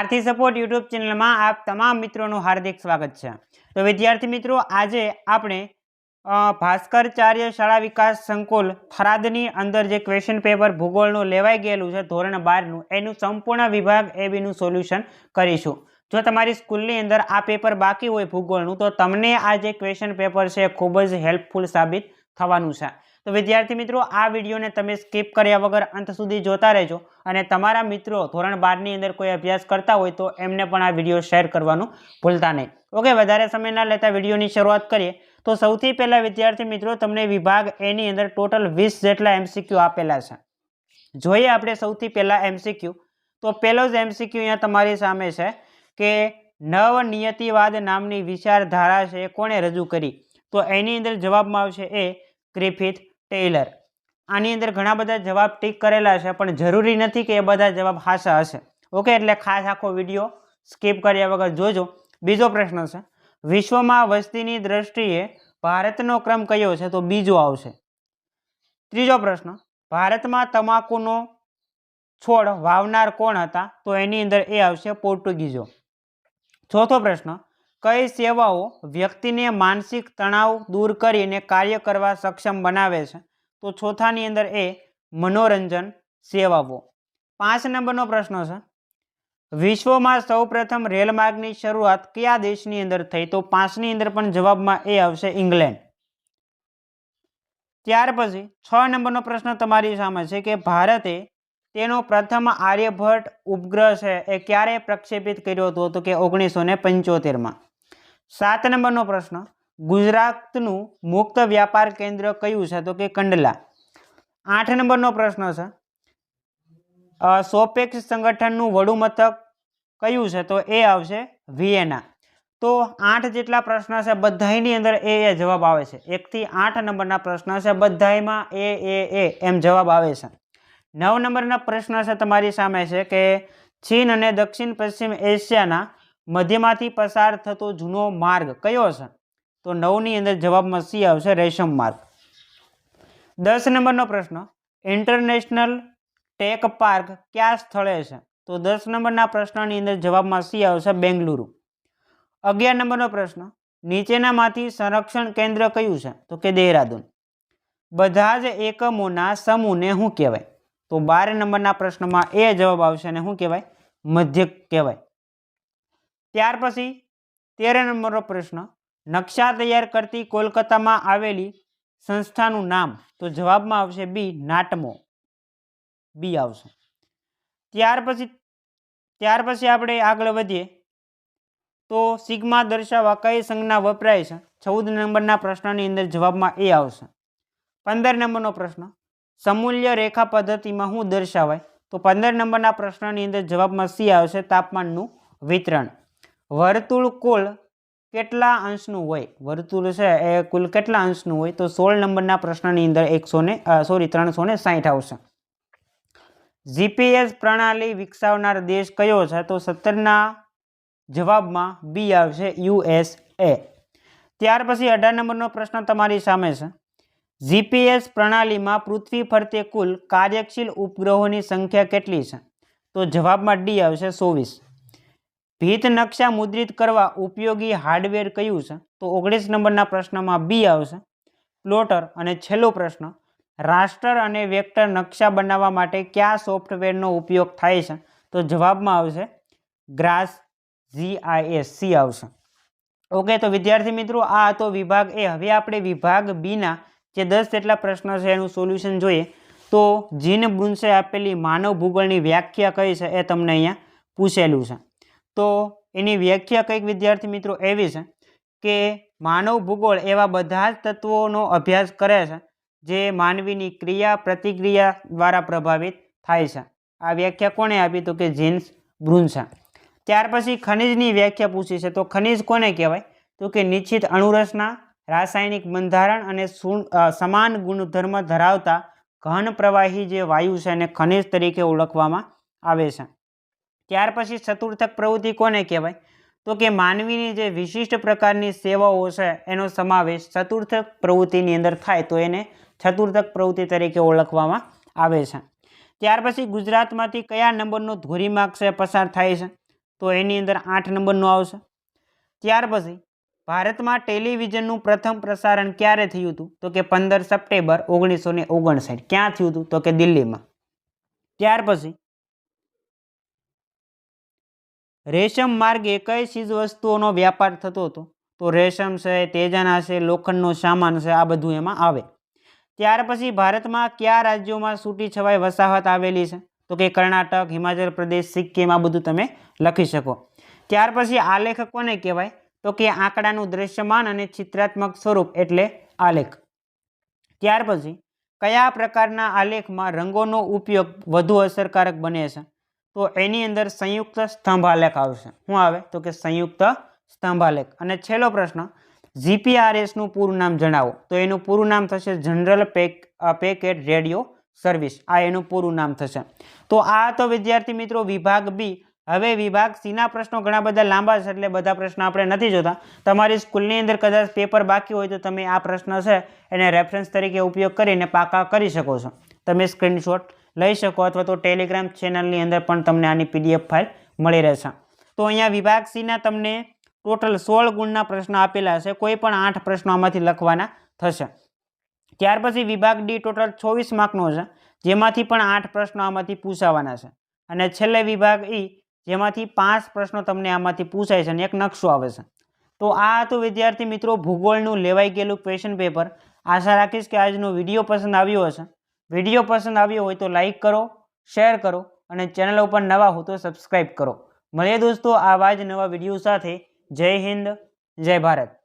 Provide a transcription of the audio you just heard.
આરતી support YouTube ચેનલમાં આપ તમામ મિત્રોનું હાર્દિક સ્વાગત છે. તો વિદ્યાર્થી મિત્રો, આજે આપણે ભાસ્કરચાર્ય શાળા વિકાસ સંકુલ થરાદની અંદર જે ક્વેશ્ચન પેપર ભૂગોળનું લેવાઈ ગયેલું છે, ધોરણ બારનું, એનું સંપૂર્ણ વિભાગ એ બીનું સોલ્યુશન કરીશું. જો તમારી સ્કૂલની અંદર આ પેપર બાકી હોય ભૂગોળનું, તો તમને આ જે ક્વેશ્ચન પેપર છે, ખૂબ જ હેલ્પફુલ સાબિત થવાનું છે. તો વિદ્યાર્થી મિત્રો, આ વિડીયોને તમે સ્કીપ કર્યા વગર અંત સુધી જોતા રહેજો અને તમારા મિત્રો ધોરણ બારની અંદર કોઈ અભ્યાસ કરતા હોય તો એમને પણ આ વીડિયો શેર કરવાનું ભૂલતા નહીં. ઓકે, વધારે સમય ના લેતા વિડીયોની શરૂઆત કરીએ. તો સૌથી પહેલાં વિદ્યાર્થી મિત્રો, તમને વિભાગ એની અંદર ટોટલ વીસ જેટલા એમસીક્યુ આપેલા છે. જોઈએ આપણે સૌથી પહેલાં એમસીક્યુ તો પહેલો જ એમસીક્યુ અહીંયા તમારી સામે છે કે નવનિયતિવાદ નામની વિચારધારા છે કોણે રજૂ કરી? તો એની અંદર જવાબમાં આવશે એ ગ્રિફિથ ટેલર. આની અંદર ઘણા બધા જવાબ ટીક કરેલા છે, પણ જરૂરી નથી કે એ બધા જવાબ હાસા હશે. ઓકે એટલે ખાસ આખો વીડિયો સ્કીપ કર્યા વગર જોજો. બીજો પ્રશ્ન છે, વિશ્વમાં વસ્તીની દ્રષ્ટિએ ભારતનો ક્રમ કયો છે? તો બીજો આવશે. ત્રીજો પ્રશ્ન, ભારતમાં તમાકુનો છોડ વાવનાર કોણ હતા? તો એની અંદર એ આવશે પોર્ટુગીઝો. ચોથો પ્રશ્ન કઈ સેવાઓ વ્યક્તિને માનસિક તણાવ દૂર કરીને કાર્ય કરવા સક્ષમ બનાવે છે? તો ચોથાની અંદર એ મનોરંજન સેવાઓ. પાંચ નંબરનો પ્રશ્ન છે. વિશ્વમાં સૌપ્રથમ રેલમાર્ગની શરૂઆત કયા દેશની અંદર થઈ? તો પાંચની અંદર પણ જવાબમાં એ આવશે ઇંગ્લેન્ડ. ત્યાર પછી છ નંબરનો પ્રશ્ન તમારી સામે છે કે ભારતે તેનો પ્રથમ આર્યભટ્ટ ઉપગ્રહ છે એ ક્યારે પ્રક્ષેપિત કર્યો હતો? તો કે ઓગણીસો ને પંચોતેરમાં. સાત નંબરનો પ્રશ્ન. ગુજરાતનું મુક્ત વ્યાપાર કેન્દ્ર કયું છે? તો કે કંડલા. આઠ નંબરનો પ્રશ્ન છે. સોપેક્ષ સંગઠનનું વડું મથક કયું છે? તો એ આવશે વિયેના. તો આઠ જેટલા પ્રશ્ન છે, બધાયની અંદર એ એ જવાબ આવે છે. એકથી આઠ નંબરના પ્રશ્ન છે બધામાં એ એ એ એમ જવાબ આવે છે. નવ નંબરના પ્રશ્ન છે તમારી સામે છે કે ચીન અને દક્ષિણ પશ્ચિમ એશિયાના મધ્યમાંથી પસાર થતો જૂનો માર્ગ કયો છે તો નવની અંદર જવાબમાં સી આવશે રેશમ માર્ગ. દસ નંબરનો પ્રશ્ન, ઇન્ટરનેશનલ ટેક પાર્ક કયા સ્થળે છે? તો દસ નંબરના પ્રશ્નની અંદર જવાબમાં સી આવશે બેંગલુરુ. અગિયાર નંબરનો પ્રશ્ન, નીચેનામાંથી સંરક્ષણ કેન્દ્ર કયું છે? તો કે દેહરાદૂન. બધા જ એકમોના સમૂહને શું કહેવાય? તો બાર નંબરના પ્રશ્નમાં એ જવાબ આવશે અને શું કહેવાય? મધ્યક કહેવાય. ત્યાર પછી તેર નંબરનો પ્રશ્ન, નકશા તૈયાર કરતી કોલકાતામાં આવેલી સંસ્થાનું નામ? તો જવાબમાં આવશે બી, નાટમો. બી આવશે. ત્યાર પછી ત્યાર પછી આપણે આગળ વધીએ. તો સિગ્મા દર્શાવવા કઈ સંજ્ઞા વપરાય છે? ચૌદ નંબરના પ્રશ્નની અંદર જવાબમાં એ આવશે. પંદર નંબરનો પ્રશ્ન, સમૂલ્ય રેખા પદ્ધતિમાં શું દર્શાવાય? તો પંદર નંબરના પ્રશ્નની અંદર જવાબમાં સી આવશે, તાપમાનનું વિતરણ. વર્તુળ કુલ કેટલા અંશનું હોય? વર્તુળ છે એ કુલ કેટલા અંશનું હોય? તો સોળ નંબરના પ્રશ્નની અંદર એકસો ને સોરી ત્રણસો ને સાહીઠ આવશે. જીપીએસ પ્રણાલી વિકસાવનાર દેશ કયો છે? તો સત્તરના જવાબમાં બી આવશે યુએસએ ત્યાર પછી અઢાર નંબરનો પ્રશ્ન તમારી સામે છે. જીપીએસ પ્રણાલીમાં પૃથ્વી ફરતે કુલ કાર્યશીલ ઉપગ્રહોની સંખ્યા કેટલી છે? તો જવાબમાં ડી આવશે ચોવીસ. ભીત નકશા મુદ્રિત કરવા ઉપયોગી હાર્ડવેર કયું છે? તો ઓગણીસ નંબરના પ્રશ્નમાં બી આવશે. પ્લોટર અને છેલ્લો પ્રશ્ન, રાષ્ટ્ર અને વેક્ટર નકશા બનાવવા માટે કયા સોફ્ટવેરનો ઉપયોગ થાય છે? તો જવાબમાં આવશે, ગ્રાસ જીઆઈએસસી આવશે. ઓકે, તો વિદ્યાર્થી મિત્રો, આ હતો વિભાગ એ. હવે આપણે વિભાગ બીના જે દસ જેટલા પ્રશ્નો છે એનું સોલ્યુશન જોઈએ. તો જીન બુન્સે આપેલી માનવ ભૂગોળની વ્યાખ્યા કઈ છે એ તમને અહીંયા પૂછેલું છે. તો એની વ્યાખ્યા કંઈક વિદ્યાર્થી મિત્રો એવી છે કે માનવ ભૂગોળ એવા બધા જ તત્વોનો અભ્યાસ કરે છે જે માનવીની ક્રિયા પ્રતિક્રિયા દ્વારા પ્રભાવિત થાય છે. આ વ્યાખ્યા કોણે આપી તો કે જીન્સ બ્રુન્સા. ત્યાર પછી ખનિજની વ્યાખ્યા પૂછી છે તો ખનિજ કોને કહેવાય? તો કે નિશ્ચિત અણુરસના રાસાયણિક બંધારણ અને સમાન ગુણધર્મ ધરાવતા ઘન પ્રવાહી જે વાયુ છે એને ખનિજ તરીકે ઓળખવામાં આવે છે. ત્યાર પછી ચતુર્થક પ્રવૃત્તિ કોને કહેવાય? તો કે માનવીની જે વિશિષ્ટ પ્રકારની સેવાઓ છે, એનો સમાવેશ ચતુર્થક પ્રવૃત્તિની અંદર થાય તો એને ચતુર્થક પ્રવૃત્તિ તરીકે ઓળખવામાં આવે છે. ત્યાર પછી ગુજરાતમાંથી કયા નંબરનો ધોરીમાર્ગ છે પસાર થાય છે? તો એની અંદર આઠ નંબરનું આવશે. ત્યાર પછી ભારતમાં ટેલિવિઝનનું પ્રથમ પ્રસારણ ક્યારે થયું હતું? તો કે પંદર સપ્ટેમ્બર ઓગણીસો ઓગણસાઠ. ક્યાં થયું હતું? તો કે દિલ્હીમાં. ત્યાર પછી રેશમ માર્ગે કઈ ચીજ વસ્તુઓનો વ્યાપાર થતો હતો? તો રેશમ છે, તેજાના છે, લોખંડનો સામાન છે, આ બધું એમાં આવે. ત્યાર પછી ભારતમાં કયા રાજ્યોમાં છૂટી છવાઈ વસાહત આવેલી છે? તો કે કર્ણાટક, હિમાચલ પ્રદેશ, સિક્કિમ, આ બધું તમે લખી શકો. ત્યાર પછી આલેખ કોને કહેવાય? તો કે આંકડાનું દ્રશ્યમાન અને ચિત્રાત્મક સ્વરૂપ એટલે આલેખ. ત્યાર પછી કયા પ્રકારના આલેખમાં રંગોનો ઉપયોગ વધુ અસરકારક બને છે? તો એની અંદર સંયુક્ત સ્તંભાલેખ આવશે. શું આવે? તો કે સંયુક્ત સ્તંભાલેખ અને છેલ્લો પ્રશ્ન જીપીઆરએસનું પૂરું નામ જણાવો. તો એનું પૂરું નામ થશે general pack packet radio service આ એનું પૂરું નામ થશે. તો આ તો વિદ્યાર્થી મિત્રો વિભાગ બી હવે વિભાગ સીના પ્રશ્નો ઘણા બધા લાંબા છે, એટલે બધા પ્રશ્નો આપણે નથી જોતા. તમારી સ્કૂલની અંદર કદાચ પેપર બાકી હોય તો તમે આ પ્રશ્ન છે એને રેફરન્સ તરીકે ઉપયોગ કરીને પાકા કરી શકો છો. તમે સ્ક્રીનશોટ લઈ શકો અથવા તો ટેલિગ્રામ ચેનલની અંદર પણ તમને આની પીડીએફ ફાઇલ મળી રહેશે. તો અહીંયા વિભાગ સીના તમને ટોટલ સોળ ગુણના પ્રશ્નો આપેલા હશે. કોઈ પણ આઠ પ્રશ્નો આમાંથી લખવાના થશે. ત્યાર પછી વિભાગ ડી ટોટલ ચોવીસ માર્કનો છે. જેમાંથી પણ આઠ પ્રશ્નો આમાંથી પૂછાવાના છે. અને છેલ્લે વિભાગ ઈ જેમાંથી પાંચ પ્રશ્નો તમને આમાંથી પૂછાય છે અને એક નકશો આવે છે. તો આ હતું વિદ્યાર્થી મિત્રો ભૂગોળનું લેવાઈ ગયેલું ક્વેશ્ચન પેપર આશા રાખીશ કે આજનો વીડિયો પસંદ આવ્યો હશે. વીડિયો પસંદ આવ્યો હોય તો લાઈક કરો શેર કરો અને ચેનલ ઉપર નવા હો તો સબસ્ક્રાઈબ કરો. મળીએ દોસ્તો આવા જ નવા વીડિયો સાથે. જય હિન્દ, જય ભારત.